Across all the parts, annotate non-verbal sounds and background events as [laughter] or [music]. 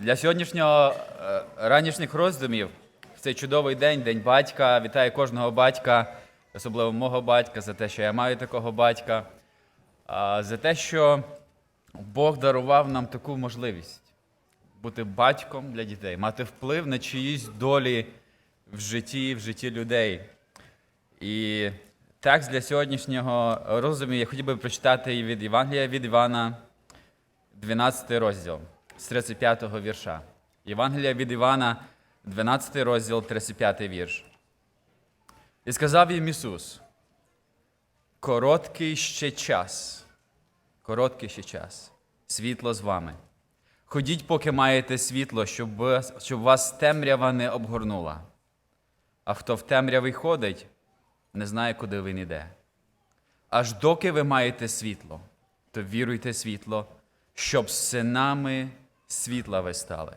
Для сьогоднішнього е, ранішніх роздумів в цей чудовий день, День батька. Вітаю кожного батька, особливо мого батька, за те, що я маю такого батька, за те, що Бог дарував нам таку можливість бути батьком для дітей, мати вплив на чиїсь долі в житті, в житті людей. І текст для сьогоднішнього роздуму я хотів би прочитати від Євангелія від Івана, 12 розділ з 35 го вірша. Євангелія від Івана, 12 розділ, 35 вірш. І сказав їм Ісус: короткий ще час, короткий ще час, світло з вами. Ходіть, поки маєте світло, щоб, ви- щоб вас темрява не обгорнула. А хто в темряві ходить, не знає, куди він іде. Аж доки ви маєте світло, то віруйте світло, щоб синами світла ви стали.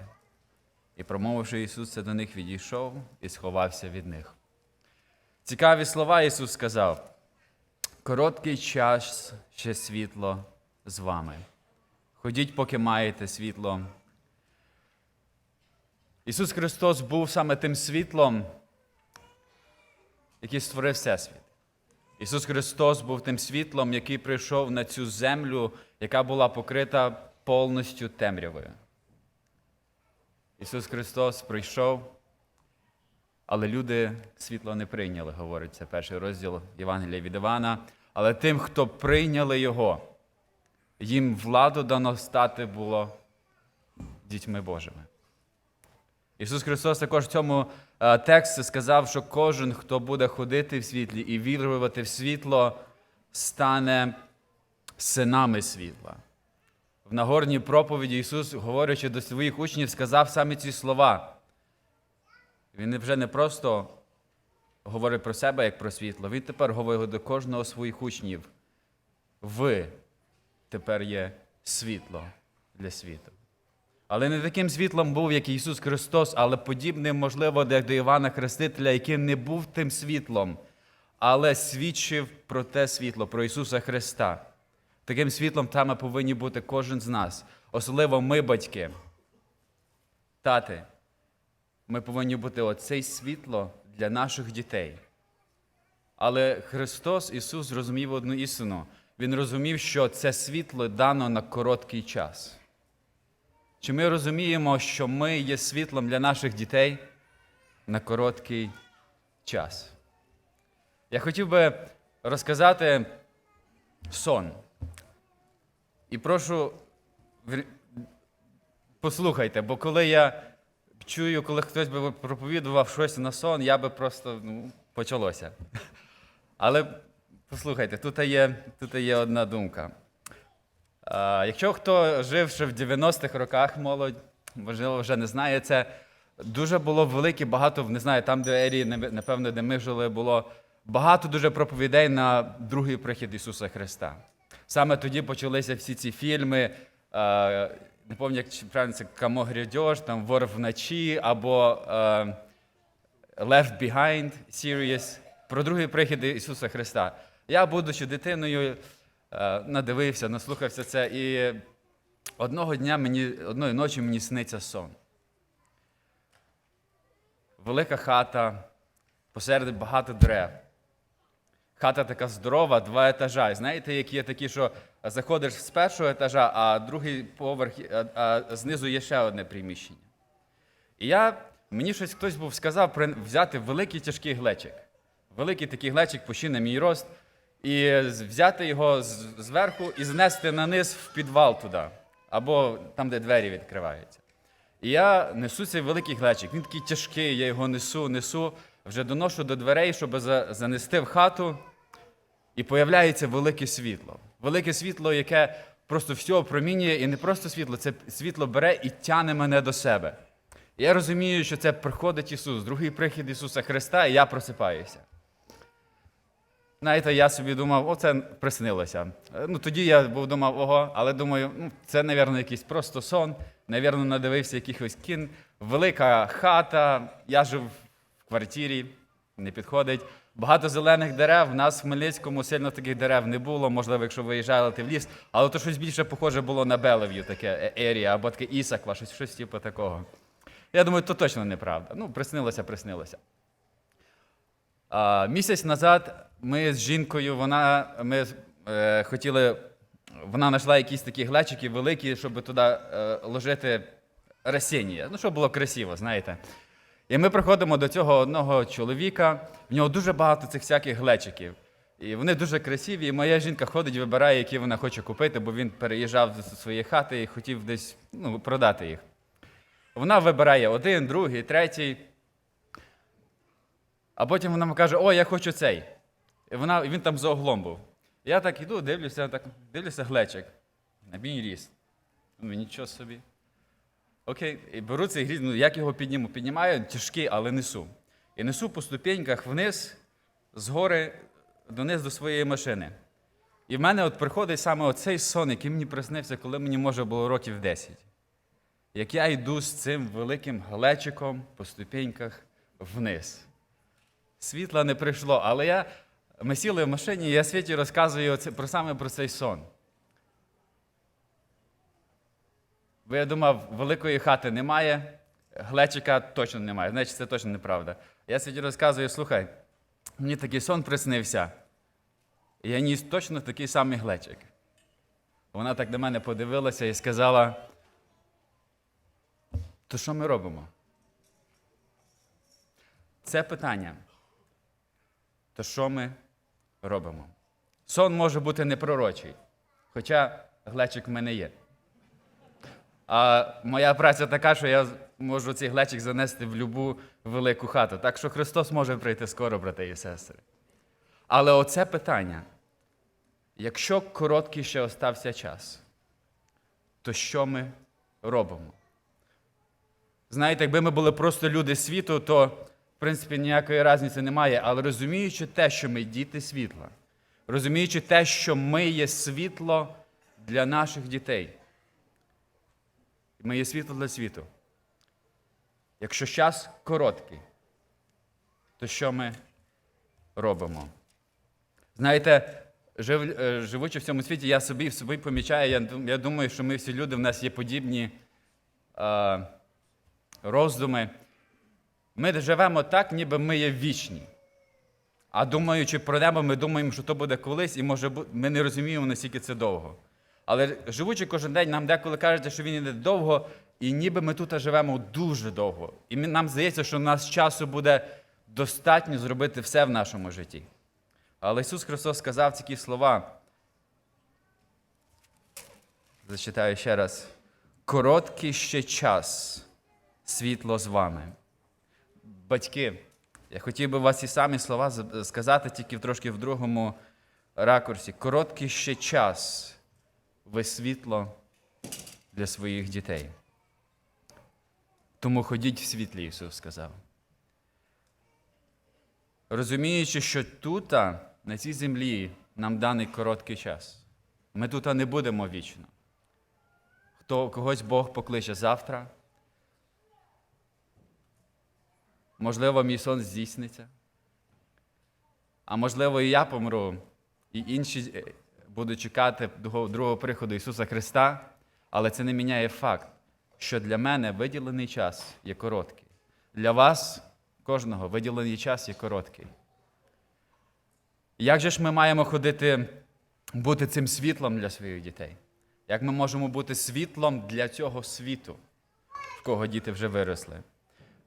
І промовивши Ісус це до них, відійшов і сховався від них. Цікаві слова Ісус сказав: короткий час ще світло з вами. Ходіть, поки маєте світло. Ісус Христос був саме тим світлом, який створив Всесвіт. Ісус Христос був тим світлом, який прийшов на цю землю, яка була покрита повністю темрявою. Ісус Христос прийшов, але люди світло не прийняли, говорить це перший розділ Євангелія від Івана. Але тим, хто прийняли Його, їм владу дано стати було дітьми Божими. Ісус Христос також в цьому е, тексті сказав, що кожен, хто буде ходити в світлі і вірувати в світло, стане синами світла. В Нагорній проповіді Ісус, говорячи до своїх учнів, сказав саме ці слова. Він вже не просто говорить про себе як про світло, він тепер говорить до кожного своїх учнів. Ви тепер є світло для світу. Але не таким світлом був, як Ісус Христос, але подібним, можливо, як до Івана Хрестителя, який не був тим світлом, але свідчив про те світло, про Ісуса Христа. Таким світлом там ми повинні бути кожен з нас, особливо ми, батьки. Тати, ми повинні бути оцей світло для наших дітей. Але Христос Ісус зрозумів одну істину. Він розумів, що це світло дано на короткий час. Чи ми розуміємо, що ми є світлом для наших дітей на короткий час? Я хотів би розказати сон. І прошу, послухайте, бо коли я чую, коли хтось би проповідував щось на сон, я би просто ну, почалося. [laughs] Але послухайте, тут є, тут є одна думка. А, Якщо хто жив ще в 90-х роках, молодь, можливо, вже не знає це. Дуже було велике, багато, не знаю, там, де Ерії, напевно, де ми жили, було багато дуже проповідей на другий прихід Ісуса Христа. Саме тоді почалися всі ці фільми. е, Не пам'ятаю, як правильно це Камо там Вор вночі або е, Left Behind Series про другий прихід Ісуса Христа. Я, будучи дитиною, е, надивився, наслухався це, і одного дня мені, одної ночі мені сниться сон. Велика хата, посеред багато дерев. Хата така здорова, два етажа. Знаєте, які є такі, що заходиш з першого етажа, а другий поверх, а, а знизу є ще одне приміщення. І я, мені щось хтось був сказав взяти великий тяжкий глечик. Великий такий глечик, почти на мій рост, і взяти його зверху і знести на низ в підвал туди, або там, де двері відкриваються. І я несу цей великий глечик. Він такий тяжкий, я його несу, несу, вже доношу до дверей, щоб за- занести в хату. І появляється велике світло. Велике світло, яке просто все опромінює, і не просто світло, це світло бере і тяне мене до себе. Я розумію, що це приходить Ісус, другий прихід Ісуса Христа, і я просипаюся. Знаєте, я собі думав, о, це приснилося. Ну, тоді я був думав, ого, але думаю, ну, це, мабуть, якийсь просто сон. Навірно, надивився якихось кін. Велика хата, я жив в квартирі, не підходить. Багато зелених дерев. В нас в Хмельницькому сильно таких дерев не було. Можливо, якщо виїжджали ти в ліс, але то щось більше похоже було на Белев'ю, таке ерія, або таке Ісаква, щось, щось типу такого. Я думаю, то точно неправда. Ну, приснилося, приснилося. А, місяць назад ми з жінкою, вона, ми е, хотіли, вона знайшла якісь такі глечики великі, щоб туди е, ложити растіння. Ну, щоб було красиво, знаєте. І ми приходимо до цього одного чоловіка, в нього дуже багато цих всяких глечиків. І вони дуже красиві. І моя жінка ходить, вибирає, які вона хоче купити, бо він переїжджав зі своєї хати і хотів десь ну, продати їх. Вона вибирає один, другий, третій. А потім вона каже: О, я хочу цей. І вона, він там за углом був. Я так іду, дивлюся, так, дивлюся глечик. На мій ріст. Ну, нічого собі. Окей, і беру цей гріз, ну як його підніму? Піднімаю, тяжкий, але несу. І несу по ступеньках вниз, з гори дониз до своєї машини. І в мене от приходить саме оцей сон, який мені приснився, коли мені може було років 10. Як я йду з цим великим глечиком по ступеньках вниз. Світла не прийшло, але я, ми сіли в машині, і я світі розказую про саме про цей сон. Бо я думав, великої хати немає, глечика точно немає. Значить, це точно неправда. Я світі розказую, слухай, мені такий сон приснився. І я ніс точно такий самий глечик. Вона так до мене подивилася і сказала: то що ми робимо? Це питання. То що ми робимо? Сон може бути непророчий, хоча глечик в мене є. А моя праця така, що я можу цей глечик занести в любу велику хату. Так що Христос може прийти скоро, брати і сестри. Але оце питання: якщо короткий ще остався час, то що ми робимо? Знаєте, якби ми були просто люди світу, то, в принципі, ніякої різниці немає. Але розуміючи те, що ми діти світла, розуміючи те, що ми є світло для наших дітей. Ми є світло для світу. Якщо час короткий, то що ми робимо? Знаєте, жив, е, живучи в цьому світі, я собі в собі помічаю, я, я думаю, що ми всі люди, в нас є подібні е, роздуми. Ми живемо так, ніби ми є вічні. А думаючи про небо, ми думаємо, що то буде колись, і може ми не розуміємо, наскільки це довго. Але живучи кожен день, нам деколи кажете, що він іде довго, і ніби ми тут живемо дуже довго. І нам здається, що у нас часу буде достатньо зробити все в нашому житті. Але Ісус Христос сказав такі слова. Зачитаю ще раз. Короткий ще час, світло з вами. Батьки, я хотів би вас ці самі слова сказати тільки трошки в другому ракурсі. Короткий ще час, ви світло для своїх дітей. Тому ходіть в світлі, Ісус сказав. Розуміючи, що тут, на цій землі, нам даний короткий час. Ми тут не будемо вічно. Хто когось Бог покличе завтра. Можливо, мій сон здійсниться. А можливо, і я помру, і інші е, будуть чекати другого приходу Ісуса Христа, але це не міняє факт, що для мене виділений час є короткий. Для вас, кожного, виділений час є короткий. Як же ж ми маємо ходити, бути цим світлом для своїх дітей? Як ми можемо бути світлом для цього світу, в кого діти вже виросли?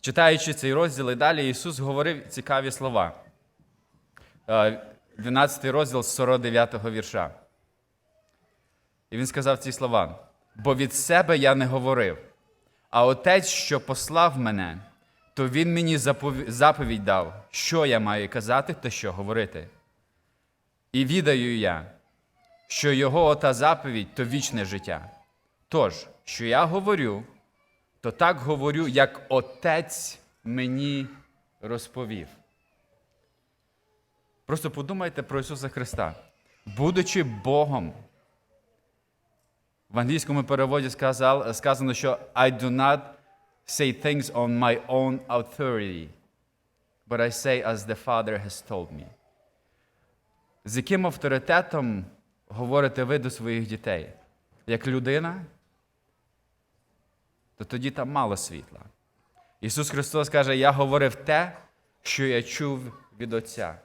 Читаючи цей розділ і далі, Ісус говорив цікаві слова. Е, 12 розділ з 49 вірша. І він сказав ці слова: бо від себе я не говорив, а отець, що послав мене, то він мені заповідь дав, що я маю казати та що говорити. І відаю я, що його ота заповідь то вічне життя. Тож, що я говорю, то так говорю, як отець мені розповів. Просто подумайте про Ісуса Христа. Будучи Богом, в англійському переводі сказано, що I do not say things on my own authority. but I say as the Father has told me. З яким авторитетом говорите ви до своїх дітей? Як людина, то тоді там мало світла. Ісус Христос каже: Я говорив те, що я чув від Отця.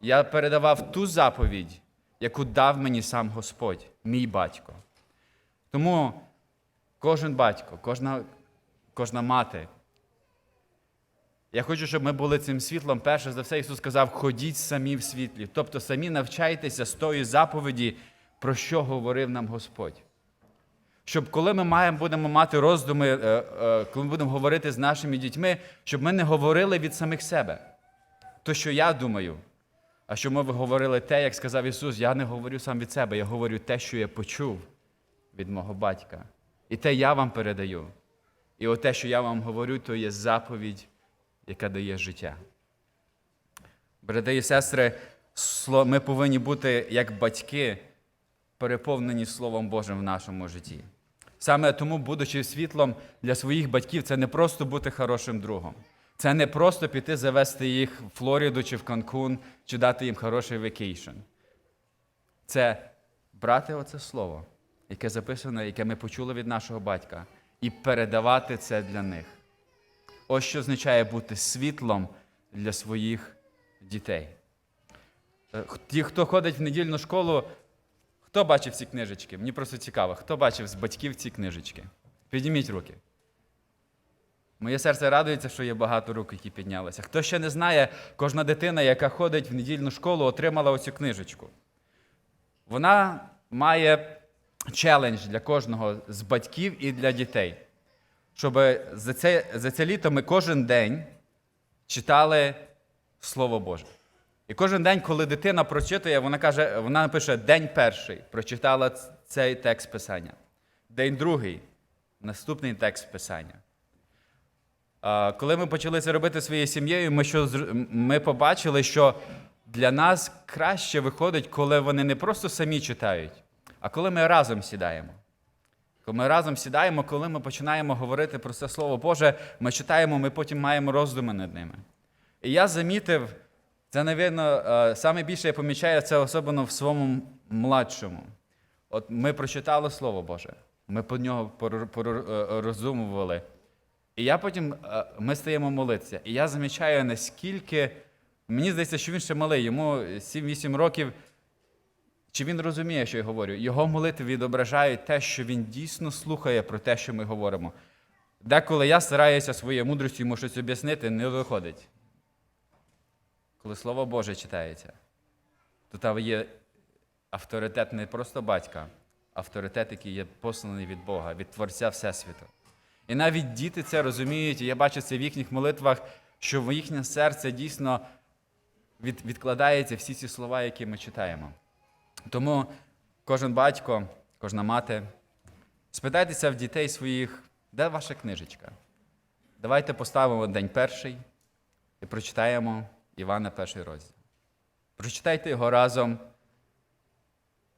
Я передавав ту заповідь, яку дав мені сам Господь, мій батько. Тому кожен батько, кожна, кожна мати. Я хочу, щоб ми були цим світлом. Перше за все, Ісус сказав, ходіть самі в світлі. Тобто самі навчайтеся з тої заповіді, про що говорив нам Господь. Щоб коли ми маємо, будемо мати роздуми, е, е, коли ми будемо говорити з нашими дітьми, щоб ми не говорили від самих себе. То, що я думаю, а щоб ми говорили те, як сказав Ісус, я не говорю сам від себе, я говорю те, що я почув від мого батька. І те я вам передаю. І оте, що я вам говорю, то є заповідь, яка дає життя. Брати і сестри, ми повинні бути як батьки, переповнені Словом Божим в нашому житті. Саме тому, будучи світлом для своїх батьків, це не просто бути хорошим другом. Це не просто піти завести їх в Флориду чи в Канкун, чи дати їм хороший векейшн. Це брати оце слово, яке записане, яке ми почули від нашого батька, і передавати це для них. Ось що означає бути світлом для своїх дітей. Е, Ті, хто ходить в недільну школу, хто бачив ці книжечки? Мені просто цікаво, хто бачив з батьків ці книжечки? Підніміть руки. Моє серце радується, що є багато рук, які піднялися. Хто ще не знає, кожна дитина, яка ходить в недільну школу, отримала оцю книжечку. Вона має челендж для кожного з батьків і для дітей. Щоб за це, за це літо ми кожен день читали Слово Боже. І кожен день, коли дитина прочитує, вона каже, вона напише день перший, прочитала цей текст Писання. День другий, наступний текст Писання. Коли ми почали це робити своєю сім'єю, ми, що, ми побачили, що для нас краще виходить, коли вони не просто самі читають, а коли ми разом сідаємо. Коли ми разом сідаємо, коли ми починаємо говорити про це Слово Боже, ми читаємо, ми потім маємо роздуми над ними. І я замітив, це, напевно, саме більше я помічаю це особливо в своєму младшому. От ми прочитали Слово Боже, ми по нього пор- пор- е. І я потім е, ми стаємо молитися. І я замічаю, наскільки мені здається, що він ще малий, йому 7-8 років. Чи він розуміє, що я говорю? Його молитви відображають те, що він дійсно слухає про те, що ми говоримо. Деколи я стараюся своєю мудростю йому щось об'яснити, не виходить. Коли Слово Боже читається, то там є авторитет не просто батька, авторитет, який є посланий від Бога, від Творця Всесвіту. І навіть діти це розуміють, і я бачу це в їхніх молитвах, що в їхнє серце дійсно від, відкладаються всі ці слова, які ми читаємо. Тому кожен батько, кожна мати, спитайтеся в дітей своїх, де ваша книжечка? Давайте поставимо день перший і прочитаємо Івана перший розділ. Прочитайте його разом.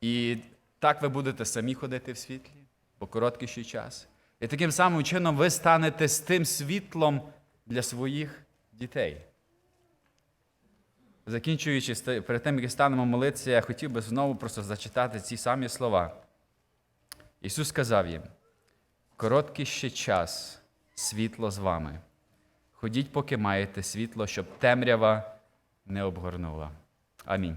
І так ви будете самі ходити в світлі по короткий ще час. І таким самим чином ви станете з тим світлом для своїх дітей. Закінчуючи перед тим, як станемо молитися, я хотів би знову просто зачитати ці самі слова. Ісус сказав їм: короткий ще час, світло з вами. Ходіть, поки маєте світло, щоб темрява не обгорнула. Амінь.